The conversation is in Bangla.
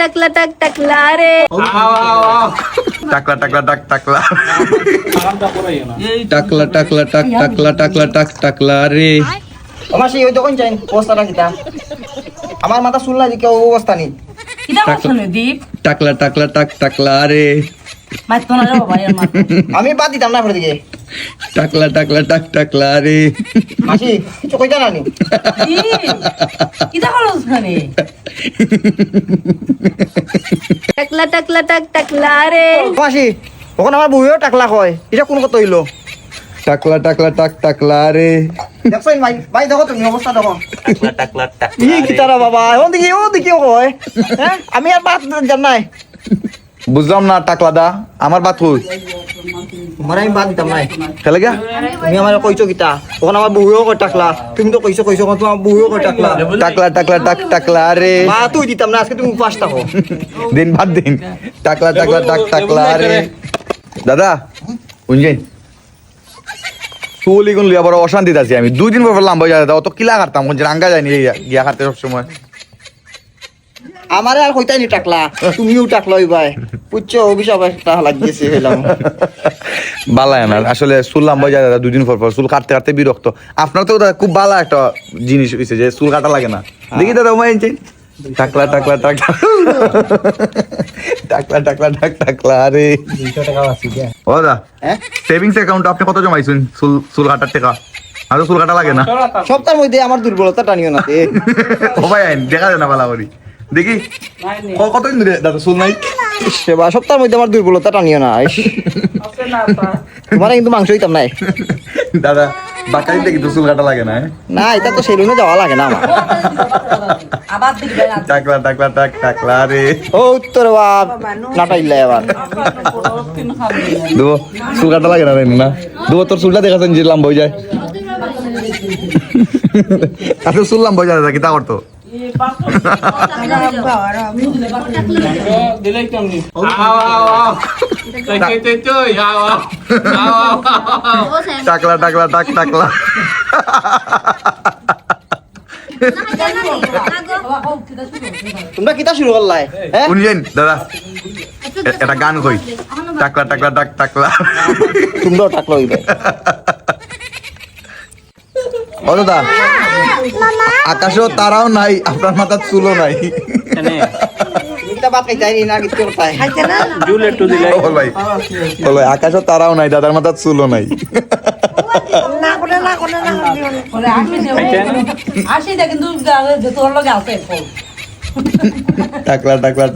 টাকলা টাক টাকলা রে টাকলা টাকলা টাক টাকলা। এই টাকলা টাকলা টাক টাকলা টাকলা টাক টাকলা রে আমার সেই ওই দোকান চাই অবস্থাটা কিতা। আমার মাথা শুনলা যে কেউ অবস্থা নেই। নে দীপ? টাকলা টাকলা টাক টাকলা রে আমি বাদ দিতাম না পরে দিকে। টাকলা টাকলা টাক টাকলা রে মাসি কিছু কইতা না নি? দীপ কিতা করছ খানে টাকলা টাকলা টাক টাকলা রে মাসি তখন আমার বউও টাকলা কয়। এটা কোন কথা হইল? টাকলা টাকলা টাক টাকলা রে দেখছ ভাই ভাই দেখো তুমি অবস্থা দেখো। ই কিতারা বাবা ও দিকে ও দিকে কয়। হ্যাঁ? আমি আর বাদ দিতাম নাই। বুঝলাম না টাকলা দা আমার বাত কই? আমি বাদ দিতাম নাই খেলে গা তুমি আমার কইছো কিতা? তখন আমার বউও কয় টাকলা তুমি তো কইছো কইছো তোমার বউও কয় টাকলা টাকলা টাকলা টাক টাকলা রে মা তুই দিতাম না আজকে তুমি উপাস থাকো। দিন ভাত দিন। টাকলা টাকলা টাক টাকলা রে দাদা বুঝছেন চুলি গুন লিয়া বড় অশান্তি আছি আমি। দুই দিন পর লাম্বা যায় দাদা অত কিলা কাটতাম কোন রাঙ্গা যায়নি গিয়া কাটতে সবসময়। আমারে আর কইতাই নি টাকলা তুমিও টাকলা হইবাই। বুঝছ অভিশাপ একটা লাগিয়েছে হইলাম। বালায় না আসলে চুল লাম্বা যায় দাদা দুদিন পর পর চুল কাটতে কাটতে বিরক্ত। আপনার তো দাদা খুব ভালো একটা জিনিস হয়েছে যে চুল কাটা লাগে না। দেখি দাদা ওমাই এনছেন টাকলা টাকলা টাকলা। টাকলা টাকলা টাক টাকলা আরে। ও দাদা হ্যাঁ? সেভিংস অ্যাকাউন্ট আপনি কত জমাইছেন চুল চুল কাটার টাকা? আর চুল কাটা লাগে না। সপ্তাহের মধ্যে আমার দুর্বলতা টানিও না ও ভাই আইন দেখা যায় না বালা করি দেখি। কতদিন ধরে দাদা চুল নাই? সেবা সপ্তাহের মধ্যে আমার দুর্বলতা টানিও না তোমার কিন্তু মাংস হইতাম নাই। দাদা বাকারিতে কিন্তু চুল কাটা লাগে না হ্যাঁ? না এটা তো সেলুনে যাওয়া লাগে না আমার। টাকলা টাকলা টাক টাকলা রে। ও উত্তর বাপ। নাটাইলে এবার। দেবো চুল কাটা লাগে না রে না দেবো তোর চুলটা দেখাচ্ছেন যে লাম্বা হয়ে যায়। এত চুল লাম্বা হয়ে যায় দাদা কি তা করতো। দিলে কেমনি আও আও আও চই চই চই আও আও আও আও টাকলা টাকলা টাক টাকলা তোমরা কিতা শুরু করলাই হ্যাঁ শুনছেন দাদা এ- এটা গান কই টাকলা টাকলা টাক টাকলা তোমরাও টাকলা হইবে ও দাদা আকাশও তারাও নাই আপনার মাথার চুলও নাই। আকাশও তারাও নাই দাদার মাথার চুলও নাই। বলে আসি যে আসি দে কিন্তু তোর লগে আছে ফোন। টাকলা টাকলা